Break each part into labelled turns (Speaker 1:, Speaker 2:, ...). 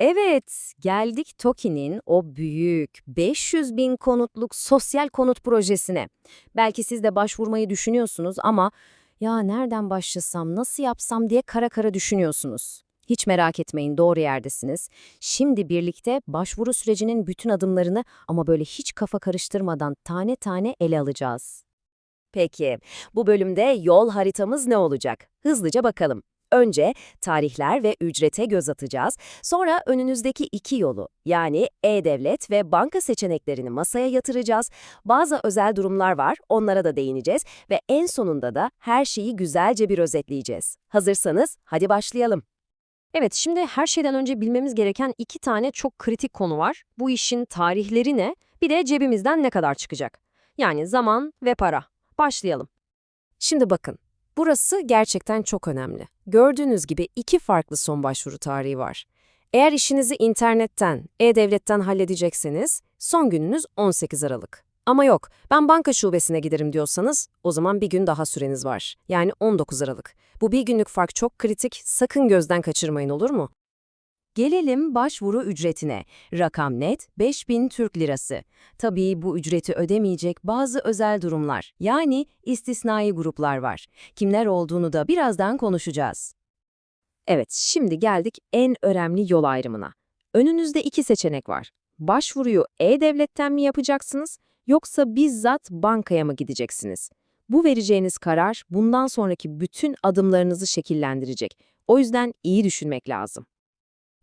Speaker 1: Evet, geldik TOKİ'nin o büyük 500 bin konutluk sosyal konut projesine. Belki siz de başvurmayı düşünüyorsunuz ama ya nereden başlasam, nasıl yapsam diye kara kara düşünüyorsunuz. Hiç merak etmeyin, doğru yerdesiniz. Şimdi birlikte başvuru sürecinin bütün adımlarını ama böyle hiç kafa karıştırmadan tane tane ele alacağız. Peki, bu bölümde yol haritamız ne olacak? Hızlıca bakalım. Önce tarihler ve ücrete göz atacağız. Sonra önünüzdeki iki yolu yani e-devlet ve banka seçeneklerini masaya yatıracağız. Bazı özel durumlar var, onlara da değineceğiz ve en sonunda da her şeyi güzelce bir özetleyeceğiz. Hazırsanız hadi başlayalım.
Speaker 2: Evet, şimdi her şeyden önce bilmemiz gereken iki tane çok kritik konu var. Bu işin tarihleri ne, bir de cebimizden ne kadar çıkacak. Yani zaman ve para. Başlayalım.
Speaker 1: Şimdi bakın, burası gerçekten çok önemli. Gördüğünüz gibi iki farklı son başvuru tarihi var. Eğer işinizi internetten, e-devletten halledecekseniz son gününüz 18 Aralık. Ama yok, ben banka şubesine giderim diyorsanız o zaman bir gün daha süreniz var. Yani 19 Aralık. Bu bir günlük fark çok kritik, sakın gözden kaçırmayın olur mu? Gelelim başvuru ücretine. Rakam net 5000 Türk Lirası. Tabii bu ücreti ödemeyecek bazı özel durumlar, yani istisnai gruplar var. Kimler olduğunu da birazdan konuşacağız. Evet, şimdi geldik en önemli yol ayrımına. Önünüzde iki seçenek var. Başvuruyu e-devletten mi yapacaksınız yoksa bizzat bankaya mı gideceksiniz? Bu vereceğiniz karar bundan sonraki bütün adımlarınızı şekillendirecek. O yüzden iyi düşünmek lazım.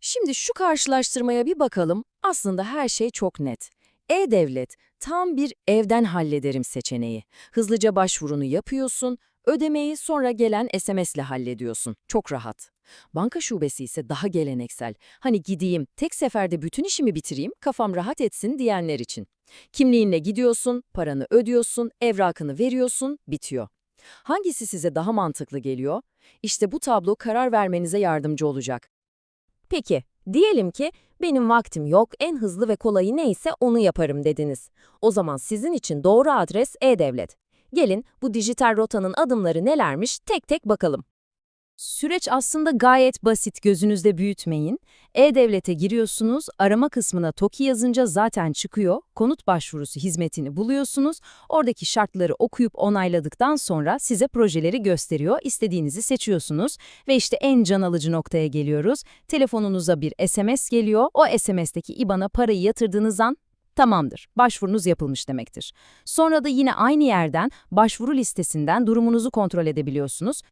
Speaker 1: Şimdi şu karşılaştırmaya bir bakalım. Aslında her şey çok net. E-Devlet tam bir evden hallederim seçeneği. Hızlıca başvurunu yapıyorsun, ödemeyi sonra gelen SMS ile hallediyorsun. Çok rahat. Banka şubesi ise daha geleneksel. Hani gideyim, tek seferde bütün işimi bitireyim, kafam rahat etsin diyenler için. Kimliğinle gidiyorsun, paranı ödüyorsun, evrakını veriyorsun, bitiyor. Hangisi size daha mantıklı geliyor? İşte bu tablo karar vermenize yardımcı olacak. Peki, diyelim ki benim vaktim yok, en hızlı ve kolayı neyse onu yaparım dediniz. O zaman sizin için doğru adres E-Devlet. Gelin bu dijital rotanın adımları nelermiş tek tek bakalım. Süreç aslında gayet basit, gözünüzde büyütmeyin. E-Devlet'e giriyorsunuz, arama kısmına TOKİ yazınca zaten çıkıyor. Konut başvurusu hizmetini buluyorsunuz. Oradaki şartları okuyup onayladıktan sonra size projeleri gösteriyor. İstediğinizi seçiyorsunuz ve işte en can alıcı noktaya geliyoruz. Telefonunuza bir SMS geliyor. O SMS'teki IBAN'a parayı yatırdığınız an Tamamdır, başvurunuz yapılmış demektir. Sonra da yine aynı yerden başvuru listesinden durumunuzu kontrol edebiliyorsunuz.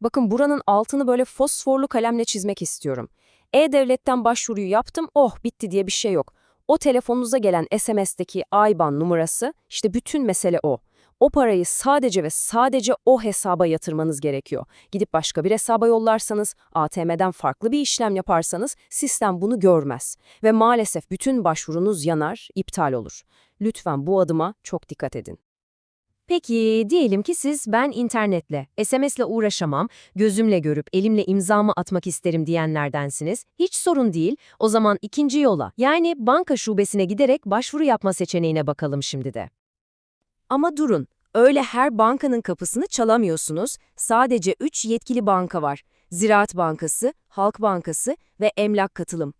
Speaker 1: Bakın buranın altını böyle fosforlu kalemle çizmek istiyorum. E-Devlet'ten başvuruyu yaptım, oh bitti diye bir şey yok. O telefonunuza gelen SMS'deki IBAN numarası, işte bütün mesele o. O parayı sadece ve sadece o hesaba yatırmanız gerekiyor. Gidip başka bir hesaba yollarsanız, ATM'den farklı bir işlem yaparsanız sistem bunu görmez. Ve maalesef bütün başvurunuz yanar, iptal olur. Lütfen bu adıma çok dikkat edin. Peki, diyelim ki siz ben internetle, SMS'le uğraşamam, gözümle görüp elimle imzamı atmak isterim diyenlerdensiniz. Hiç sorun değil. O zaman ikinci yola, yani banka şubesine giderek başvuru yapma seçeneğine bakalım şimdi de. Ama durun, öyle her bankanın kapısını çalamıyorsunuz. Sadece 3 yetkili banka var. Ziraat Bankası, Halk Bankası ve Emlak Katılım.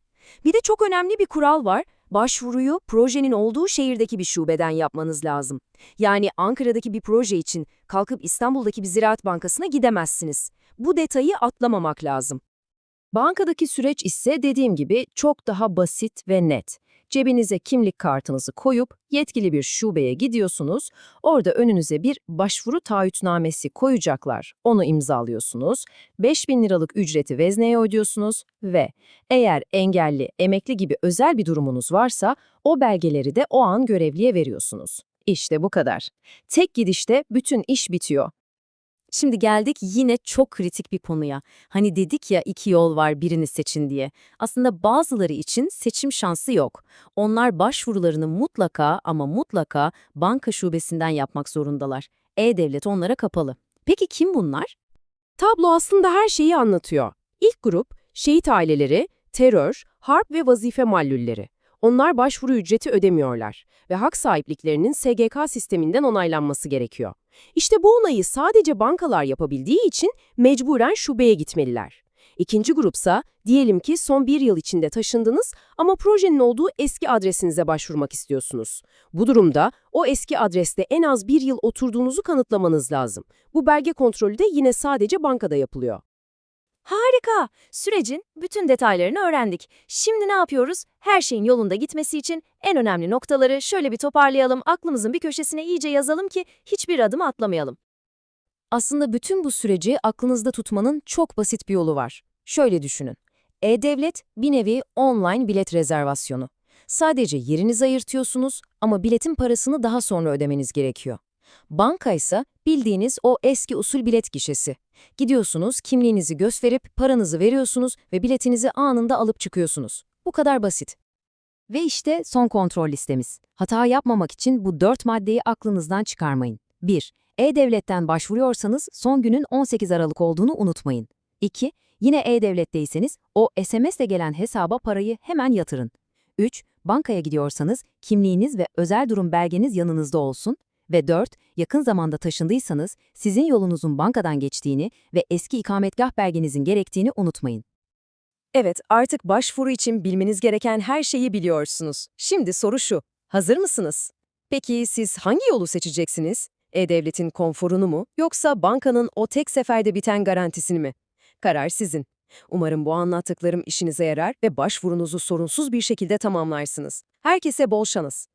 Speaker 1: Bir de çok önemli bir kural var. Başvuruyu projenin olduğu şehirdeki bir şubeden yapmanız lazım. Yani Ankara'daki bir proje için kalkıp İstanbul'daki bir Ziraat Bankası'na gidemezsiniz. Bu detayı atlamamak lazım. Bankadaki süreç ise dediğim gibi çok daha basit ve net. Cebinize kimlik kartınızı koyup yetkili bir şubeye gidiyorsunuz. Orada önünüze bir başvuru taahhütnamesi koyacaklar. Onu imzalıyorsunuz. 5000 liralık ücreti vezneye ödüyorsunuz ve eğer engelli, emekli gibi özel bir durumunuz varsa o belgeleri de o an görevliye veriyorsunuz. İşte bu kadar. Tek gidişte bütün iş bitiyor. Şimdi geldik yine çok kritik bir konuya. Hani dedik ya iki yol var birini seçin diye. Aslında bazıları için seçim şansı yok. Onlar başvurularını mutlaka ama mutlaka banka şubesinden yapmak zorundalar. E-Devlet onlara kapalı. Peki kim bunlar? Tablo aslında her şeyi anlatıyor. İlk grup şehit aileleri, terör, harp ve vazife mallülleri. Onlar başvuru ücreti ödemiyorlar ve hak sahipliklerinin SGK sisteminden onaylanması gerekiyor. İşte bu onayı sadece bankalar yapabildiği için mecburen şubeye gitmeliler.
Speaker 3: İkinci grupsa, diyelim ki son bir yıl içinde taşındınız ama projenin olduğu eski adresinize başvurmak istiyorsunuz. Bu durumda o eski adreste en az bir yıl oturduğunuzu kanıtlamanız lazım. Bu belge kontrolü de yine sadece bankada yapılıyor.
Speaker 4: Harika! Sürecin bütün detaylarını öğrendik. Şimdi ne yapıyoruz? Her şeyin yolunda gitmesi için en önemli noktaları şöyle bir toparlayalım, aklımızın bir köşesine iyice yazalım ki hiçbir adım atlamayalım.
Speaker 2: Aslında bütün bu süreci aklınızda tutmanın çok basit bir yolu var. Şöyle düşünün. E-Devlet bir nevi online bilet rezervasyonu. Sadece yerinizi ayırtıyorsunuz ama biletin parasını daha sonra ödemeniz gerekiyor. Banka ise bildiğiniz o eski usul bilet gişesi. Gidiyorsunuz, kimliğinizi gösterip paranızı veriyorsunuz ve biletinizi anında alıp çıkıyorsunuz. Bu kadar basit. Ve işte son kontrol listemiz. Hata yapmamak için bu dört maddeyi aklınızdan çıkarmayın. 1. E-Devlet'ten başvuruyorsanız son günün 18 Aralık olduğunu unutmayın. 2. Yine E-Devlet'teyseniz o SMS'le gelen hesaba parayı hemen yatırın. 3. Bankaya gidiyorsanız kimliğiniz ve özel durum belgeniz yanınızda olsun. Ve 4. Yakın zamanda taşındıysanız sizin yolunuzun bankadan geçtiğini ve eski ikametgah belgenizin gerektiğini unutmayın.
Speaker 1: Evet, artık başvuru için bilmeniz gereken her şeyi biliyorsunuz. Şimdi soru şu, hazır mısınız? Peki siz hangi yolu seçeceksiniz? E-Devlet'in konforunu mu, yoksa bankanın o tek seferde biten garantisini mi? Karar sizin. Umarım bu anlattıklarım işinize yarar ve başvurunuzu sorunsuz bir şekilde tamamlarsınız. Herkese bol şans.